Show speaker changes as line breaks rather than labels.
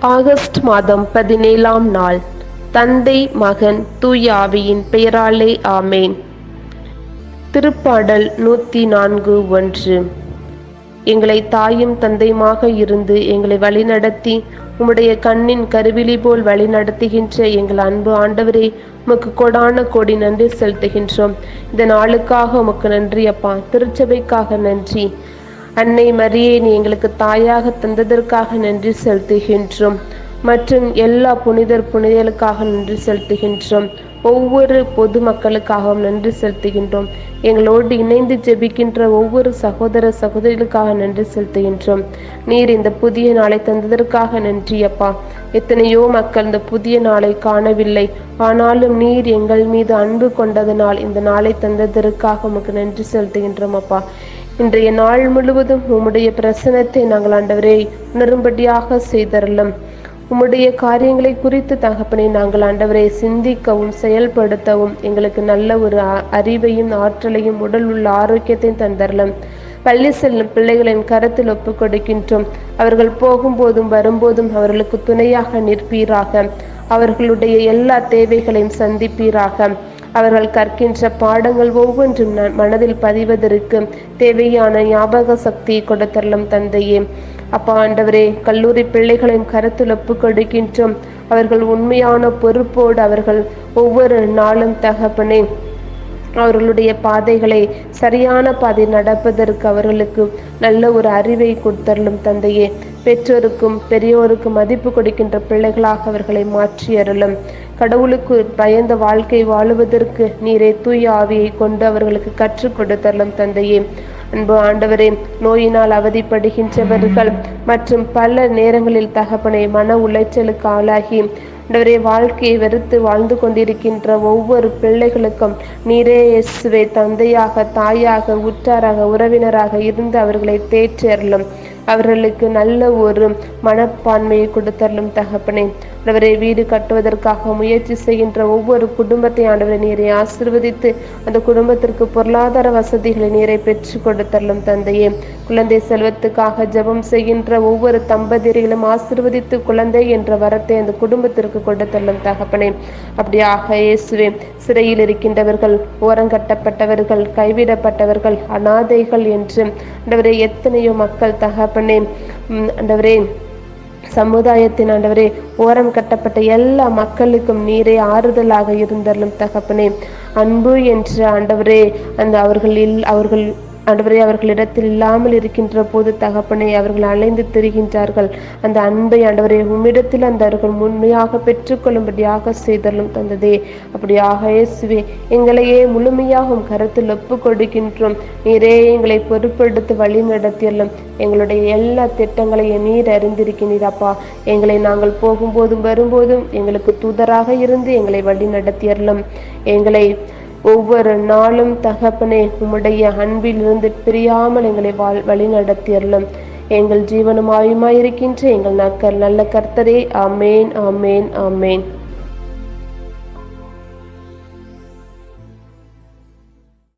August மாதம் பதினேழாம் நாள். தந்தை மகன் தூய ஆவியின் பெயராலே ஆமேன். திருப்பாடல் நூற்றி நான்கு ஒன்று. எங்களை தாயும் தந்தையுமாக இருந்து எங்களை வழிநடத்தி உம்முடைய கண்ணின் கருவிழி போல் வழிநடத்துகின்ற எங்கள் அன்பு ஆண்டவரே உமக்கு கொடான கோடி நன்றி செலுத்துகின்றோம். இந்த நாளுக்காக உமக்கு நன்றி அப்பா. திருச்சபைக்காக நன்றி. அன்னை மரியை நீ எங்களுக்கு தாயாக தந்ததற்காக நன்றி செலுத்துகின்றோம் மற்றும் எல்லா புனிதர் புனிதர்களுக்காக நன்றி செலுத்துகின்றோம். ஒவ்வொரு பொது மக்களுக்காகவும் நன்றி செலுத்துகின்றோம். எங்களோடு இணைந்து ஜெபிக்கின்ற ஒவ்வொரு சகோதர சகோதரிகளுக்காக நன்றி செலுத்துகின்றோம். நீர் இந்த புதிய நாளை தந்ததற்காக நன்றி அப்பா. எத்தனையோ மக்கள் இந்த புதிய நாளை காணவில்லை. ஆனாலும் நீர் எங்கள் மீது அன்பு கொண்டதனால் இந்த நாளை தந்ததற்காக உமக்கு நன்றி செலுத்துகின்றோம் அப்பா. இன்றைய நாள் முழுவதும் உம்முடைய பிரசனத்தை நாங்கள் ஆண்டவரே உணரும்படியாக செய்தரலும் உம்முடைய காரியங்களை குறித்து தகப்பனை நாங்கள் ஆண்டவரை சிந்திக்கவும் செயல்படுத்தவும் எங்களுக்கு நல்ல ஒரு அறிவையும் ஆற்றலையும் உடல் உள்ள ஆரோக்கியத்தையும் தந்தரலும் பள்ளி செல்லும் பிள்ளைகளின் கருத்தில் ஒப்பு கொடுக்கின்றோம். அவர்கள் போகும்போதும் வரும்போதும் அவர்களுக்கு துணையாக நிற்பீராக. அவர்களுடைய எல்லா தேவைகளையும் சந்திப்பீராக. அவர்கள் கற்கின்ற பாடங்கள் ஒவ்வொன்றும் மனதில் பதிவதற்கு தேவையான ஞாபக சக்தியை கொடுத்தரலும் தந்தையே. அப்பா ஆண்டவரே கல்லூரி பிள்ளைகளையும் கருத்தில் ஒப்பு கொடுக்கின்றோம் அவர்கள் உண்மையான பொறுப்போடு அவர்கள் ஒவ்வொரு நாளும் தகப்பனே அவர்களுடைய பாதைகளை சரியான பாதை நடப்பதற்கு அவர்களுக்கு நல்ல ஒரு அறிவை கொடுத்தரலும் தந்தையே. பெற்றோருக்கும் பெரியோருக்கும் மதிப்பு கொடுக்கின்ற பிள்ளைகளாக அவர்களை மாற்றி அருளும் கடவுளுக்கு பயந்த வாழ்க்கை வாழுவதற்கு நீரே தூய ஆவியை கொண்டு அவர்களுக்கு கற்றுக் கொடுத்தரலும் தந்தையே. அன்பு ஆண்டவரே நோயினால் அவதிப்படுகின்றவர்கள் மற்றும் பல நேரங்களில் தகப்பனை மன உளைச்சலுக்கு ஆளாகி ஆண்டவரே வாழ்க்கையை வெறுத்து வாழ்ந்து கொண்டிருக்கின்ற ஒவ்வொரு பிள்ளைகளுக்கும் நீரே இயேசுவை தந்தையாக தாயாக உற்றாராக உறவினராக இருந்து அவர்களை தேற்றலும் அவர்களுக்கு நல்ல ஒரு மனப்பான்மையை கொடுத்தரலும் தகப்பனே. ஆண்டவரை வீடு கட்டுவதற்காக முயற்சி செய்கின்ற ஒவ்வொரு குடும்பத்தை ஆண்டவரை நீரை ஆசிர்வதித்து அந்த குடும்பத்திற்கு பொருளாதார வசதிகளை நீரை பெற்று கொடுத்தள்ளும் தந்தையே. குழந்தை செல்வத்துக்காக ஜெபம் செய்கின்ற ஒவ்வொரு தம்பதியர்களும் ஆசிர்வதித்து குழந்தை என்ற வரத்தை அந்த குடும்பத்திற்கு கொண்டு தள்ளும் தகப்பனே. அப்படியாக இயேசுவே சிறையில் இருக்கின்றவர்கள் ஓரங்கட்டப்பட்டவர்கள் கைவிடப்பட்டவர்கள் அனாதைகள் என்று. ஆண்டவரே எத்தனையோ மக்கள் தகப்பனே. ஆண்டவரே சமுதாயத்தின் ஆண்டவரே ஓரம் கட்டப்பட்ட எல்லா மக்களுக்கும் நீரே ஆறுதலாக இருந்தாலும் தகப்பனே. அன்பு என்ற ஆண்டவரே அந்த அவர்களில் அவர்கள் ஆண்டவரே அவர்களிடத்தில் இல்லாமல் இருக்கின்ற போது தகப்பனை அவர்கள் அலைந்து திரிகின்றார்கள். அந்த அன்பை ஆண்டவரே உம்மிடத்தில் அந்த அவர்கள் உண்மையாக பெற்றுக்கொள்ளும்படியாக செய்தலும் தந்ததே. அப்படியாக இயேசுவே எங்களையே முழுமையாக உம் கருத்தில் ஒப்பு கொடுக்கின்றோம் நீரே எங்களை பொறுப்பெடுத்து வழி நடத்தியலும் எங்களுடைய எல்லா திட்டங்களையும் நீர் அறிந்திருக்கிறீர் அப்பா. எங்களை நாங்கள் போகும்போதும் வரும்போதும் எங்களுக்கு தூதராக இருந்து எங்களை வழி நடத்தியறலும் எங்களை ஒவ்வொரு நாளும் தகப்பனே உம்முடைய அன்பிலிருந்து பிரியாமல் எங்களை வாழ் வழி நடத்தியறலும் எங்கள் ஜீவனுமாயுமாயிருக்கின்ற எங்கள் நக்கர் நல்ல கர்த்தரே. அமேன் அமேன் அமேன்